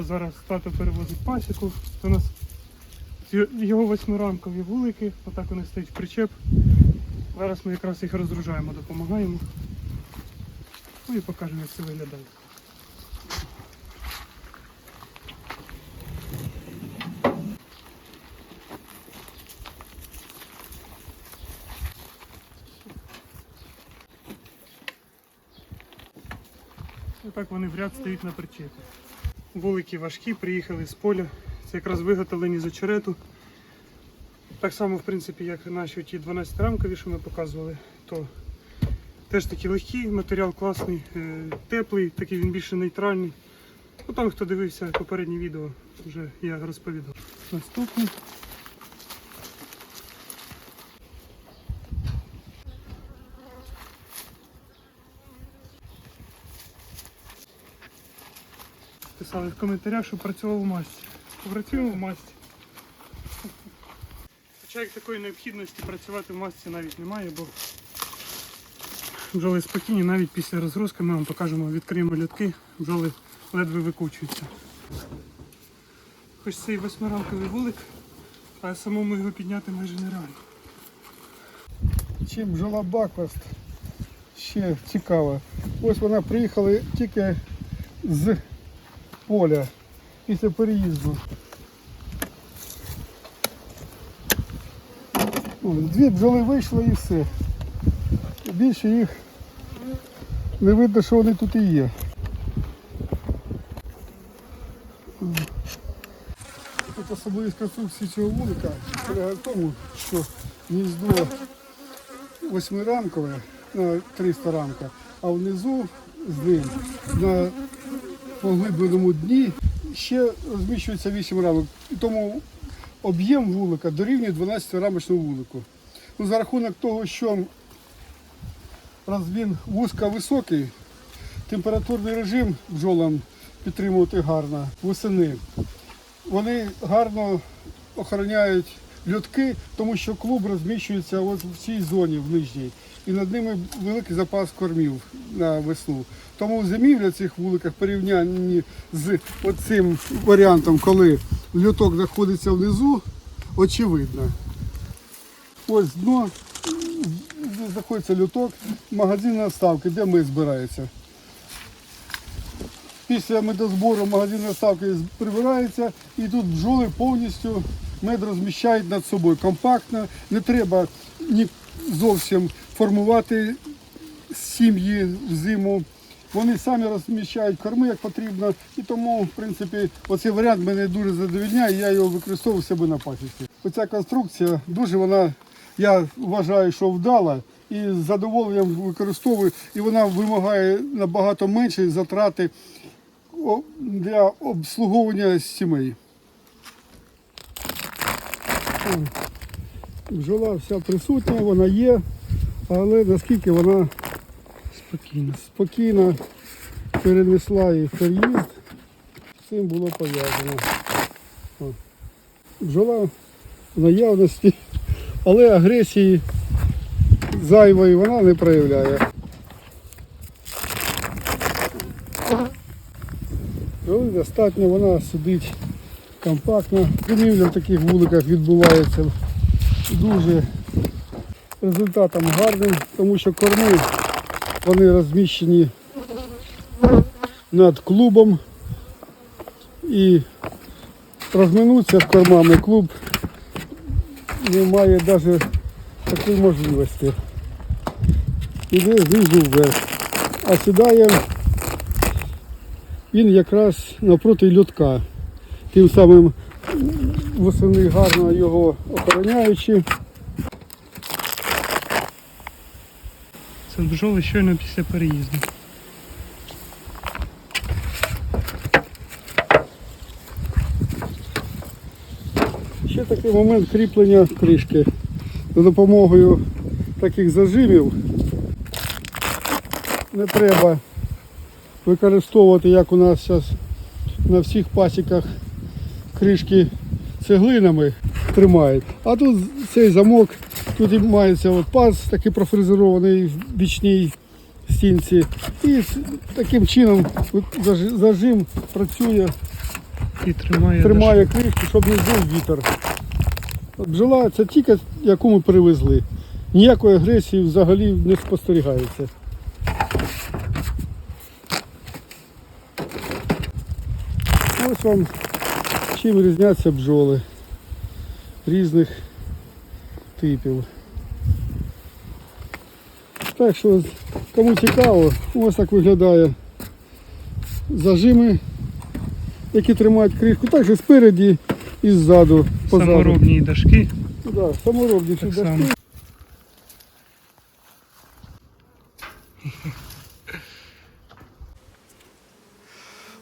От зараз тато перевозить пасіку. У нас його восьмирамкові вулики, отак вони стоять в причеп. Зараз ми якраз їх розгружаємо, допомагаємо. Ну і покажемо, як це виглядає. Отак вони в ряд стоять на причепі. Вулики важкі, приїхали з поля. Це якраз виготовлені з очерету. Так само, в принципі, як наші ті 12 рамкові, що ми показували, то теж такі легкі, матеріал класний, е, теплий, такий він більше нейтральний. Ну, там, хто дивився попереднє відео, вже я розповідав. Наступний. Писали в коментарях, що працював у масті. Працюємо в масті. Хоча як такої необхідності працювати в масці навіть немає, бо бджоли спокійні, навіть після розгрузки ми вам покажемо, відкриємо льотки, бджоли ледве викучуються. Хоч це і восьмирамковий вулик, а самому його підняти майже нереально. чим бджола Бакфаст ще цікава. Ось вона приїхала тільки з поля після переїзду. Дві бджоли вийшли і все. Більше їх не видно, що вони тут і є. От особливість конструкції цього вулика полягає в тому, що гніздо восьмирамкове на 300 рамка, а внизу з ним на поглибленому дні ще розміщується 8 рамок. Тому об'єм вулика дорівнює 12-рамочному вулику. Ну, за рахунок того, що раз він вузька високий, температурний режим бджолам підтримувати гарно восени. Вони гарно охороняють льотки, тому що клуб розміщується от в цій зоні в нижній. І над ними великий запас кормів на весну. Тому зимівля цих вуликах порівнянні з оцим варіантом, коли льоток знаходиться внизу, очевидно. Ось дно, де знаходиться льоток, магазин наставки, де мед збирається. Після медозбору магазин наставки прибирається і тут бджоли повністю мед розміщають над собою компактно. Не треба ні зовсім формувати сім'ї в зиму. Вони самі розміщають корми як потрібно. І тому, в принципі, оцей варіант мене дуже задовільняє, я його використовую в себе на пасіці. Оця конструкція дуже вона, я вважаю, що вдала і з задоволенням використовую, і вона вимагає набагато менші затрати для обслуговування сімей. Бджола вся присутня, вона є, але наскільки вона Спокійно. спокійно перенесла і переїзд, цим було пов'язано. Бджола в наявності, але агресії зайвої вона не проявляє. Бджоли достатньо, вона сидить компактно. Зимівля в таких вуликах відбувається дуже результатом гарним, тому що корми вони розміщені над клубом і розминутися з кормами клуб не має навіть такої можливості. Іде знизу вверх. А сідає він якраз навпроти льотка. Тим самим восени гарно його охороняючи. Це бджоли щойно після переїзду. Ще такий момент кріплення кришки за допомогою таких зажимів. Не треба використовувати, як у нас зараз на всіх пасіках кришки цеглинами тримають. А тут цей замок, тут і мається от паз такий профрезерований в бічній стінці. І таким чином зажим працює І тримає. тримає кришку, щоб не здув вітер. Бджола це тільки яку ми перевезли. Ніякої агресії взагалі не спостерігається. Ось вам чим різняться бджоли різних типів. Так що, кому цікаво, ось так виглядає зажими, які тримають кришку. Також спереді і ззаду. позаду. Саморобні дашки. Да, саморобні Так дошки. само.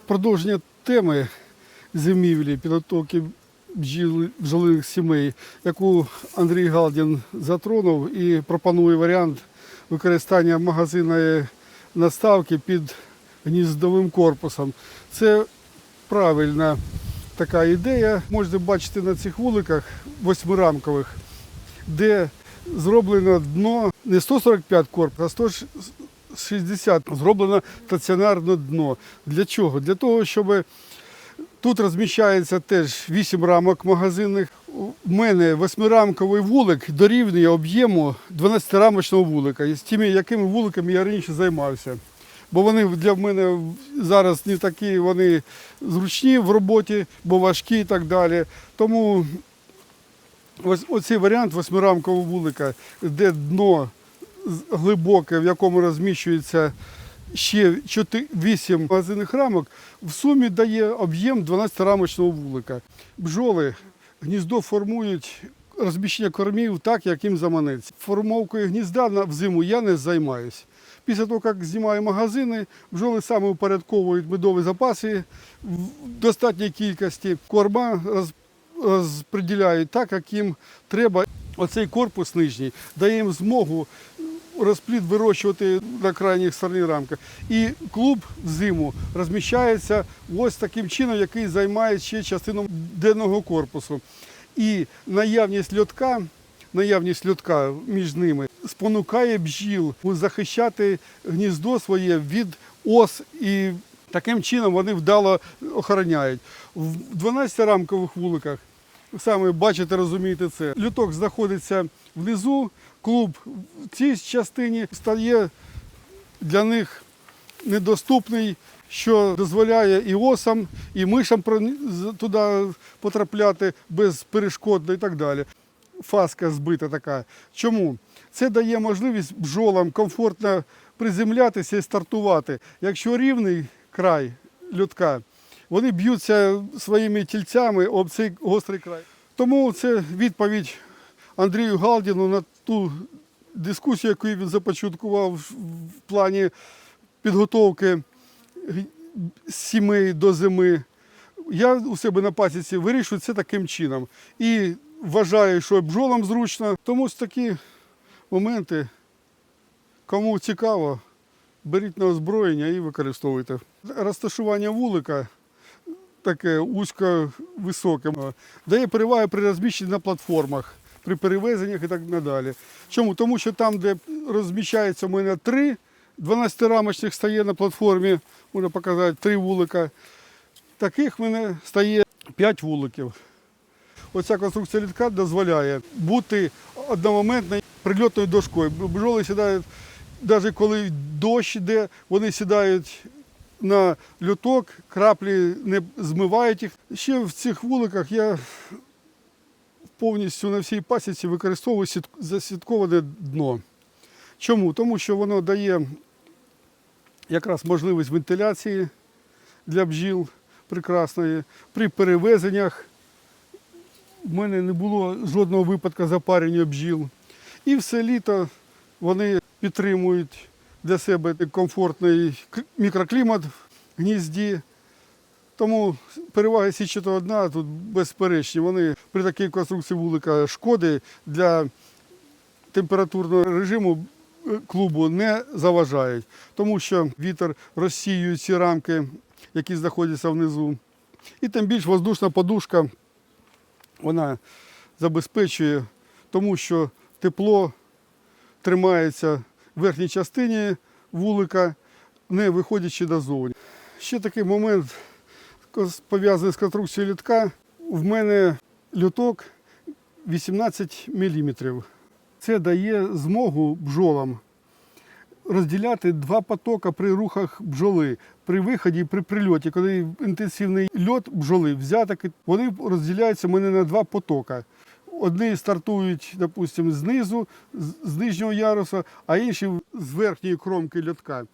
Продовження теми зимівлі, підготовки бджолиних сімей, яку Андрій Галдін затронув і пропонує варіант використання магазинної наставки під гніздовим корпусом. Це правильна така ідея. Можете бачити на цих вуликах восьмирамкових, де зроблено дно не 145 корпус, а 160 зроблено стаціонарне дно. Для чого? Для того, щоб тут розміщається теж 8 рамок магазинних. У мене восьмирамковий вулик дорівнює об'єму 12-рамочного вулика, з тими, якими вуликами я раніше займався. Бо вони для мене зараз не такі вони зручні в роботі, бо важкі і так далі. Тому ось оцей варіант восьмирамкового вулика, де дно глибоке, в якому розміщується ще 8 магазинних рамок, в сумі дає об'єм 12-рамочного вулика. Бджоли гніздо формують розміщення кормів так, як їм заманеться. Формовкою гнізда взиму я не займаюся. Після того, як знімаю магазини, бджоли саме упорядковують медові запаси в достатній кількості. Корма роз, розподіляють так, як їм треба. Оцей корпус нижній дає їм змогу розплід вирощувати на крайніх стороні рамках. І клуб взиму розміщається ось таким чином, який займає ще частину денного корпусу. І наявність льотка, наявність льотка між ними спонукає бджіл захищати гніздо своє від ос і таким чином вони вдало охороняють. В 12-рамкових вуликах саме бачите, розумієте це. Люток знаходиться внизу, клуб в цій частині стає для них недоступний, що дозволяє і осам, і мишам туди потрапляти без перешкод і так далі. Фаска збита така. Чому? Це дає можливість бджолам комфортно приземлятися і стартувати. Якщо рівний край льотка, вони б'ються своїми тільцями об цей гострий край. Тому це відповідь Андрію Галдіну на ту дискусію, яку він започаткував в плані підготовки сімей до зими. Я у себе на пасіці вирішую це таким чином. І вважаю, що бджолам зручно. Тому такі моменти, кому цікаво, беріть на озброєння і використовуйте. Розташування вулика таке вузько високе, дає переваги при розміщенні на платформах, при перевезеннях і так надалі. Чому? Тому що там, де розміщається у мене три 12-рамочних стає на платформі, можна показати три вулика. Таких в мене стає 5 вуликів. Оця конструкція літка дозволяє бути одномоментною прильотною дошкою. Бджоли сідають, навіть коли дощ йде, вони сідають на льоток, краплі не змивають їх. Ще в цих вуликах я повністю на всій пасіці використовую сіт- дно. Чому? Тому що воно дає якраз можливість вентиляції для бджіл прекрасної. При перевезеннях в мене не було жодного випадку запарення бджіл. І все літо вони підтримують для себе комфортний мікроклімат в гнізді. Тому переваги січатого дна тут безперечні. Вони при такій конструкції вулика шкоди для температурного режиму е, клубу не заважають, тому що вітер розсіює ці рамки, які знаходяться внизу. І тим більш воздушна подушка вона забезпечує, тому що тепло тримається верхній частині вулика, не виходячи дозовні. Ще такий момент пов'язаний з конструкцією літка. В мене люток 18 мм. Це дає змогу бджолам розділяти два потока при рухах бджоли. При виході і при прильоті, коли інтенсивний льот бджоли взяток, вони розділяються в мене на два потока. Одні стартують, допустимо, знизу, з- нижнього яруса, а інші з верхньої кромки льотка.